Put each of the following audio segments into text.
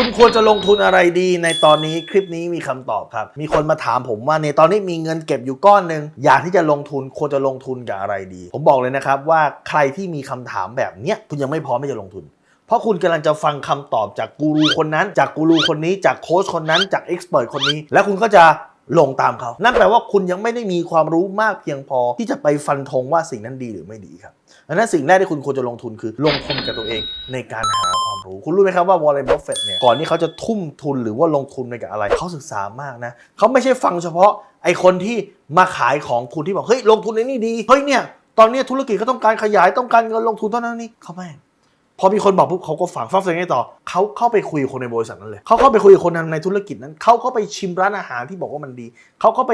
คุณควรจะลงทุนอะไรดีในตอนนี้คลิปนี้มีคำตอบครับ มีคนมาถามผมว่าในตอนนี้มีเงินเก็บอยู่ก้อนหนึ่งอยากที่จะลงทุนควรจะลงทุนกับอะไรดี ผมบอกเลยนะครับว่าใครที่มีคำถามแบบเนี้ยคุณยังไม่พร้อมที่จะลงทุนเพราะคุณกำลังจะฟังคำตอบจากกูรูคนนั้น จากกูรูคนนี้ จากโค้ชคนนั้น จากเอ็กซ์เพรสคนนี้ แล้วคุณก็จะ ลงตามเขา นั่นแปลว่าคุณยังไม่ได้มีความรู้มากเพียงพอที่จะไปฟันธงว่าสิ่งนั้นดีหรือไม่ดีครับดังนั้นสิ่งแรกที่คุณควรจะลงทุนคือ ลงทุนกับตัวเองในการหาความรู้ คุณรู้ไหมครับว่าวอร์เรนบัฟเฟตเนี่ย ก่อนที่เขาจะทุ่มทุนหรือว่าลงทุนไปกับอะไร เขาศึกษามากนะ เขาไม่ใช่ฟังเฉพาะไอคนที่มาขายของคุณที่บอก เฮ้ย ลงทุนในนี่ดี เฮ้ยเนี่ย ตอนนี้ธุรกิจเขาต้องการขยายต้องการเงินลงทุนเท่านั้นนี่เขาไม่ พอมีคนบอกปุ๊บเขาก็ฟังฟังเสร็จไงต่อเขาเข้าไปคุยกับคนในบริษัทนั้นเลยเขาเข้าไปคุยกับคนในธุรกิจนั้นเขาเข้าไปชิมร้านอาหารที่บอกว่ามันดีเขาเข้าไป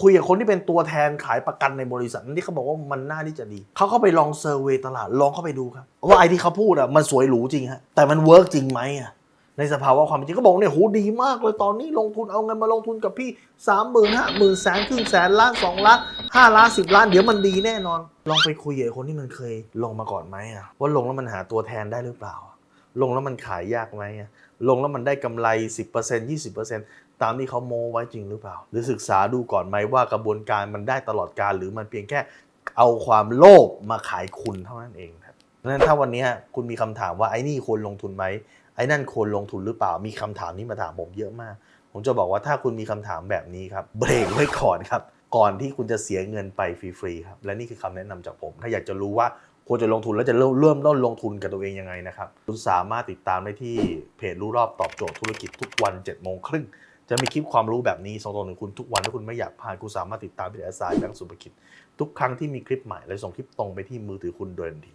คุยกับคนที่เป็นตัวแทนขายประกันในบริษัทนั้นที่เขาบอกว่ามันน่าที่จะดีเขาเข้าไปลองเซอร์เวยตลาดลองเข้าไปดูครับว่าไอ้ที่เขาพูดอะมันสวยหรูจริงฮะแต่มันเวิร์กจริงไหมอะในสภาวะความจริงก็บอกเนี่ยโหดีมากเลยตอนนี้ลงทุนเอาเงินมาลงทุนกับพี่สามหมื่นห้าหมื่นแสนครึ่งแสนล้านสองล้าน ห้าล้านสิบล้าน เดี๋ยวมันดีแน่นอน ลองไปคุยกับคนที่มันเคยลงมาก่อนไหมอะว่าลงแล้วมันหาตัวแทนได้หรือเปล่า ลงแล้วมันขายยากไหมอะลงแล้วมันได้กำไร 10% 20%ตามที่เขาโมไว้จริงหรือเปล่า หรือศึกษาดูก่อนไหมว่ากระบวนการมันได้ตลอดการหรือมันเพียงแค่เอาความโลภมาขายคุณเท่านั้นเองครับดังนั้นถ้าวันนี้คุณมีคำถามว่าไอ้นี่ควรลงทุนไหมไอ้นั่นควรลงทุนหรือเปล่า มีคำถามนี้มาถามผมเยอะมาก ผมจะบอกว่าถ้าคุณมีคำถามแบบนี้ครับเบรกไว้ก่อนครับ ก่อนที่คุณจะเสียเงินไปฟรีๆครับและนี่คือคำแนะนำจากผม ถ้าอยากจะรู้ว่าควรจะลงทุนแล้วจะเริ่มเริ่มต้นลงทุนกับตัวเองยังไงนะครับคุณสามารถติดตามได้ที่เพจรู้รอบตอบโจทย์ธุรกิจทุกวัน7จ็ดโมงครึ่งจะมีคลิปความรู้แบบนี้ส่งตรงถึงคุณทุกวันถ้าคุณไม่อยากพลาดคุณสามารถติดตามเพจแอสไซน์แบงก์สุภกิจ ทุกครั้งที่มีคลิปใหม่และส่งคลิปตรงไปที่มือถือคุณโดยทันที